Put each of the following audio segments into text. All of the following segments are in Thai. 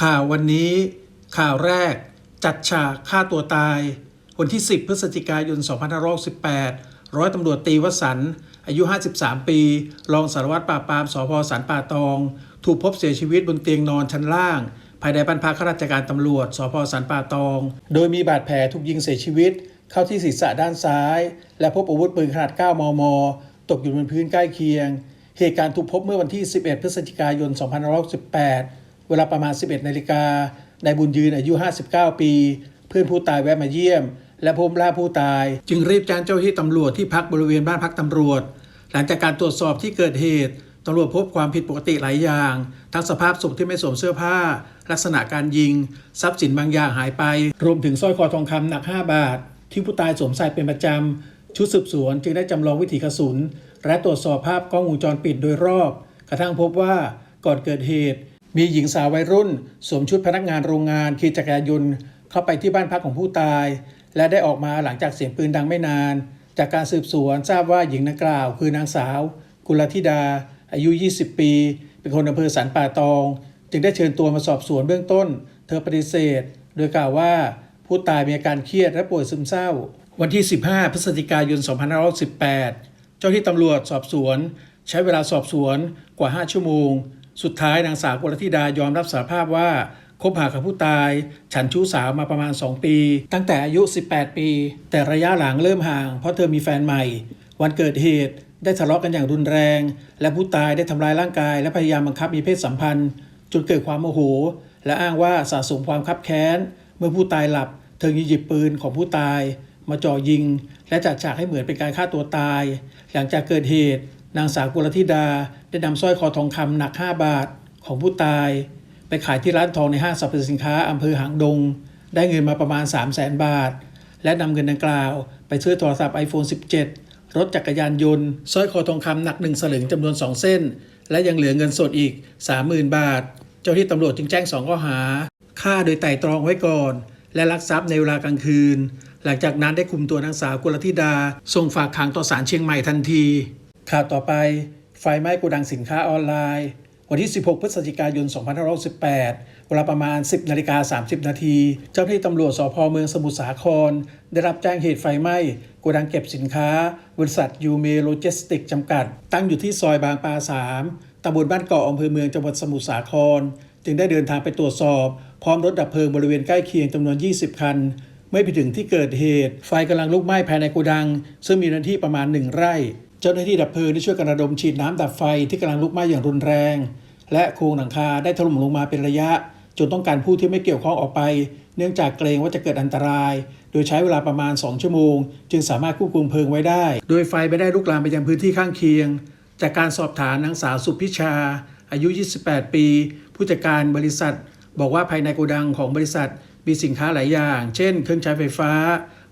ข่าววันนี้ ข่าวแรก จัดฉากฆ่าตัวตาย วันที่ 10 พฤศจิกายน 2518 ร้อยตำรวจตีวสันอายุ 53 ปี รองสารวัตรปราบปรามสพสันป่าตอง ถูกพบเสียชีวิตบนเตียงนอนชั้นล่าง ภายในบ้านพักข้าราชการตำรวจสพสันป่าตอง โดยมีบาดแผลถูกยิงเสียชีวิต เข้าที่ศีรษะด้านซ้าย และพบอาวุธปืนขนาด 9 มม ตกอยู่บนพื้นใกล้เคียง เหตุการณ์ถูกพบเมื่อวันที่ 11 พฤศจิกายน 2518 วลาประมาณ 11นาฬิกานายบุญยืนอายุ 59 ปี เพื่อนผู้ตายแวะมาเยี่ยม และพบล่าผู้ตาย จึงรีบแจ้งเจ้าหน้าที่ตำรวจที่พักบริเวณบ้านพักตำรวจ หลังจากการตรวจสอบที่เกิดเหตุตำรวจพบความผิดปกติหลายอย่าง ทั้งสภาพศพที่ไม่สวมเสื้อผ้า ลักษณะการยิง ทรัพย์สินบางอย่างหายไป รวมถึงสร้อยคอทองคำหนัก 5 บาท ที่ผู้ตายสวมใส่เป็นประจำ ชุดสืบสวนจึงได้จำลองวิถีกระสุน และตรวจสอบภาพกล้องวงจรปิดโดยรอบ กระทั่งพบว่าก่อนเกิดเหตุ มีหญิงสาววัยรุ่นสวมชุดพนักงานโรงงานขี่จักรยานยนต์เข้าไปที่บ้านพักของผู้ตาย และได้ออกมาหลังจากเสียงปืนดังไม่นาน จากการสืบสวนทราบว่าหญิงดังกล่าว คือนางสาว กุลธิดา อายุ 20 ปี เป็นคนอำเภอสันป่าตอง จึงได้เชิญตัวมาสอบสวนเบื้องต้น เธอปฏิเสธ โดยกล่าวว่าผู้ตายมีอาการเครียดและป่วยซึมเศร้า วันที่ 15 พฤศจิกายน 2518 เจ้าที่ตำรวจสอบสวน ใช้เวลาสอบสวนกว่า 5 ชั่วโมง สุดท้ายนางสาวกุลธิดายอมรับสารภาพว่าคบหากับผู้ตาย ฉันชู้สาวมาประมาณ 2 ปี ตั้งแต่อายุ 18 ปี แต่ระยะหลังเริ่มห่าง เพราะเธอมีแฟนใหม่ วันเกิดเหตุได้ทะเลาะกันอย่างรุนแรง และผู้ตายได้ทำร้ายร่างกาย และพยายามบังคับมีเพศสัมพันธ์จนเกิดความโมโห และอ้างว่าสะสมความคับแค้น เมื่อผู้ตายหลับ เธอหยิบปืนของผู้ตาย มาจ่อยิง และจัดฉากให้เหมือนเป็นการฆ่าตัวตาย หลังจากเกิดเหตุ นางสาวกุลธิดาได้นำสร้อยคอทองคำหนัก 5 บาทของผู้ตาย ไปขายที่ร้านทองในห้างสรรพสินค้าอำเภอหางดง ได้เงินมาประมาณ 3 0 0แสนบาท และนำเงินดังกล่าว ไปซื้อโทรศัพท์ iPhone 17 รถจักรยานยนต์สร้อยคอทองคำหนักหนึ่งสลึงจำนวน 2 เส้น และยังเหลือเงินสดอีก 30,000 บาท เจ้าที่ตำรวจจึงแจ้ง2ข้อหาฆ่าโดยไตร่ตรองไว้ก่อน และลักทรัพย์ในเวลากลางคืน หลังจากนั้นได้คุมตัวนางสาวกุลธิดาส่งฝากขังต่อศาลเชียงใหม่ทันที ข่าวต่อไปไฟไหม้โกดังสินค้าออนไลน์ วันที่ 16 พฤศจิกายน 2518 เวลาประมาณ 10นาฬิกา30 นาที เจ้าหน้าที่ตำรวจสพเมืองสมุทรสาคร ได้รับแจ้งเหตุไฟไหม้โกดังเก็บสินค้า บริษัทยูเมโลจิสติกจำกัด ตั้งอยู่ที่ซอยบางปลา 3ตำบลบ้านเกาะอำเภอเมืองจังหวัดสมุทรสาคร จึงได้เดินทางไปตรวจสอบ พร้อมรถดับเพลิงบริเวณใกล้เคียงจำนวน 20 คันเมื่อไปถึงที่เกิดเหตุ ไฟกำลังลุกไหม้ภายในโกดัง ซึ่งมีเนื้อที่ประมาณ1ไร่ เจ้าหน้าที่ดับเพลิงได้ช่วยกันระดมฉีดน้ำดับไฟที่กำลังลุกไหม้อย่างรุนแรง และโครงหลังคาได้ถล่มลงมาเป็นระยะ จนต้องการผู้ที่ไม่เกี่ยวข้องออกไป เนื่องจากเกรงว่าจะเกิดอันตราย โดยใช้เวลาประมาณ 2 ชั่วโมง จึงสามารถควบคุมเพลิงไว้ได้ โดยไฟไม่ได้ลุกลามไปยังพื้นที่ข้างเคียง จากการสอบถามนางสาวสุพิชา อายุ 28 ปี ผู้จัดการบริษัท บอกว่าภายในโกดังของบริษัทมีสินค้าหลายอย่าง เช่น เครื่องใช้ไฟฟ้า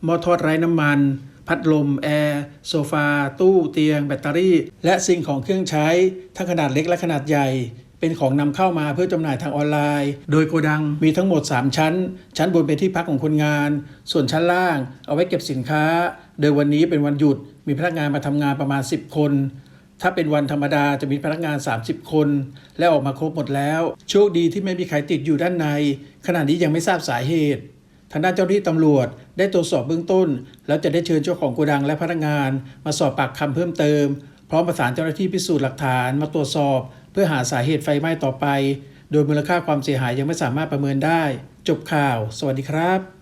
หม้อทอดไร้น้ำมัน พัดลม แอร์ โซฟา ตู้เตียง แบตเตอรี่ และสิ่งของเครื่องใช้ ทั้งขนาดเล็กและขนาดใหญ่ เป็นของนำเข้ามาเพื่อจำหน่ายทางออนไลน์ โดยโกดังมีทั้งหมด 3 ชั้น ชั้นบนเป็นที่พักของคนงาน ส่วนชั้นล่าง เอาไว้เก็บสินค้า โดยวันนี้เป็นวันหยุด มีพนักงานมาทำงานประมาณ 10 คนถ้าเป็นวันธรรมดาจะมีพนักงาน 30 คน และออกมาครบหมดแล้ว โชคดีที่ไม่มีใครติดอยู่ด้านใน ขณะนี้ยังไม่ทราบสาเหตุ ทางด้านเจ้าหน้าที่ตำรวจได้ตรวจสอบเบื้องต้น แล้วจะได้เชิญเจ้าของโกดังและพนักงาน มาสอบปากคำเพิ่มเติม พร้อมประสานเจ้าหน้าที่พิสูจน์หลักฐานมาตรวจสอบ เพื่อหาสาเหตุไฟไหม้ต่อไป โดยมูลค่าความเสียหายยังไม่สามารถประเมินได้ จบข่าว สวัสดีครับ